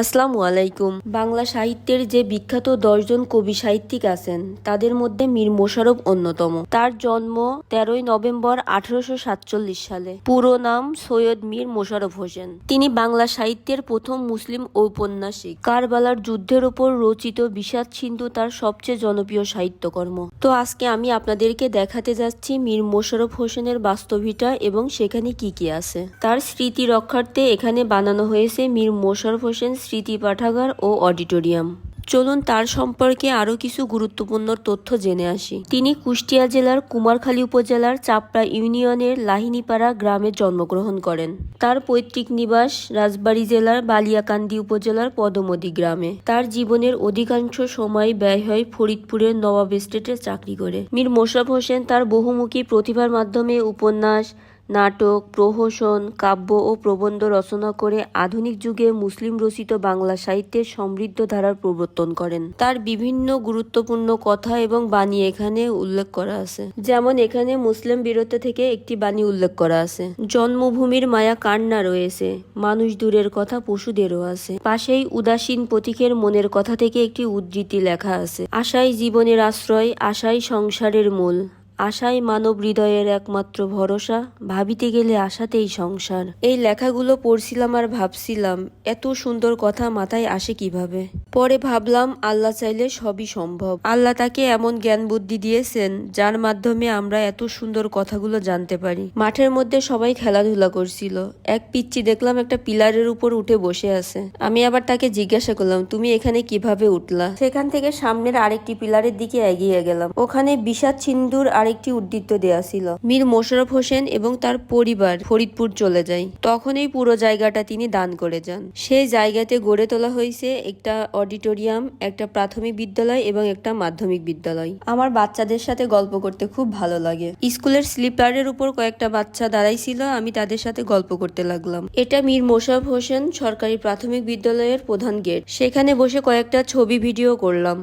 আসসালামু আলাইকুম। বাংলা সাহিত্যের যে বিখ্যাত দশজন কবি সাহিত্যিক আছেন, তাদের মধ্যে মীর মোশাররফ অন্যতম। তার জন্ম তেরোই নভেম্বর আঠারোশো সাতচল্লিশ সালে। পুরো নাম সৈয়দ মীর মোশারফ হোসেন। তিনি বাংলা সাহিত্যের প্রথম মুসলিম ঔপন্যাসিক। কারবালার যুদ্ধের ওপর রচিত বিষাদ সিন্ধু তার সবচেয়ে জনপ্রিয় সাহিত্যকর্ম। তো আজকে আমি আপনাদেরকে দেখাতে যাচ্ছি মীর মোশারফ হোসেনের বাস্তবিটা এবং সেখানে কি কি আছে। তার স্মৃতি রক্ষার্থে এখানে বানানো হয়েছে মীর মোশারফ হোসেন স্মৃতি পাঠাগার ও অডিটোরিয়াম। চলুন তার সম্পর্কে আরও কিছু গুরুত্বপূর্ণ তথ্য জেনে আসি। তিনি কুষ্টিয়া জেলার কুমারখালী উপজেলার চাপড়া ইউনিয়নের লাহিনীপাড়া গ্রামে জন্মগ্রহণ করেন। তার পৈতৃক নিবাস রাজবাড়ী জেলার বালিয়াকান্দি উপজেলার পদমদি গ্রামে। তার জীবনের অধিকাংশ সময় ব্যয় হয় ফরিদপুরের নবাব এস্টেটে চাকরি করে। মীর মোশাররফ হোসেন তার বহুমুখী প্রতিভার মাধ্যমে উপন্যাস নাটক, প্রহসন, কাব্য ও প্রবন্ধ রচনা করে আধুনিক যুগে মুসলিম রচিত বাংলা সাহিত্যের সমৃদ্ধ ধারার প্রবর্তন করেন। তার বিভিন্ন গুরুত্বপূর্ণ কথা এবং বাণী এখানে উল্লেখ করা আছে। যেমন এখানে মুসলিম বিরতি থেকে একটি বাণী উল্লেখ করা আছে। জন্মভূমির মায়া কান্না রয়েছে, মানুষ দূরের কথা পশুদেরও আছে। পাশেই উদাসীন পথিকের মনের কথা থেকে একটি উদ্ধৃতি লেখা আছে। আশাই জীবনের আশ্রয়, আশাই সংসারের মূল। আশাই মানব হৃদয়ের একমাত্র ভরসা, ভাবিতে গেলে আশাতেই সংসার। এই লেখাগুলো পড়ছিলাম আর ভাবছিলাম, এত সুন্দর কথা মাথায় আসে কীভাবে? পরে ভাবলাম, আল্লাহ চাইলে সবই সম্ভব। আল্লাহ তাকে এমন জ্ঞান বুদ্ধি দিয়েছেন, যার মাধ্যমে আমরা এত সুন্দর কথাগুলো জানতে পারি। মাঠের মধ্যে সবাই খেলাধুলা করছিল। এক পিচ্চি দেখলাম একটা পিলারের উপর উঠে বসে আছে। আমি আবার তাকে জিজ্ঞাসা করলাম, তুমি এখানে কীভাবে উঠলা? সেখান থেকে সামনের আরেকটি পিলারের দিকে এগিয়ে গেলাম। ওখানে বিষাদ সিন্ধুর আরেকটি উদ্দীপ্ত দেয়া ছিল। মীর মোশাররফ হোসেন এবং তার পরিবার ফরিদপুর চলে যায়। তখনই পুরো জায়গাটা তিনি দান করে যান। সেই জায়গাতে গড়ে তোলা হয়েছে একটা অডিটোরিয়াম, একটা প্রাথমিক বিদ্যালয় এবং একটা মাধ্যমিক বিদ্যালয়। আমার বাচ্চাদের সাথে গল্প করতে খুব ভালো লাগে। স্কুলের স্লিপারের উপর কয়েকটা বাচ্চা দাঁড়াইছিল, আমি তাদের সাথে গল্প করতে লাগলাম। এটা মীর মোশাব হোসেন সরকারি প্রাথমিক বিদ্যালয়ের প্রধান গেট। সেখানে বসে কয়েকটা ছবি ভিডিও করলাম।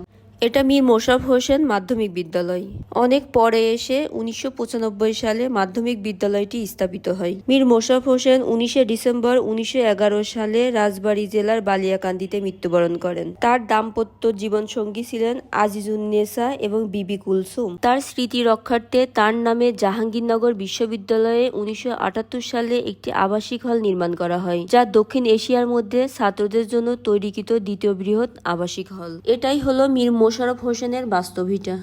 এটা মীর মোশাররফ হোসেন মাধ্যমিক বিদ্যালয়। অনেক পরে এসে উনিশশো পঁচানব্বই সালে মাধ্যমিক বিদ্যালয়টি স্থাপিত হয়। মীর মোশাররফ হোসেন উনিশে ডিসেম্বর উনিশশো এগারো সালে রাজবাড়ী জেলার বালিয়াকান্দিতে মৃত্যুবরণ করেন। তার দাম্পত্য জীবন সঙ্গী ছিলেন আজিজুন্নেসা এবং বিবি কুলসুম। তার স্মৃতি রক্ষার্থে তার নামে জাহাঙ্গীরনগর বিশ্ববিদ্যালয়ে উনিশশো আটাত্তর সালে একটি আবাসিক হল নির্মাণ করা হয়, যা দক্ষিণ এশিয়ার মধ্যে ছাত্রদের জন্য তৈরিকৃত দ্বিতীয় বৃহৎ আবাসিক হল। এটাই হলো মীর মোশাররফ হোসেনের বাস্তবিটা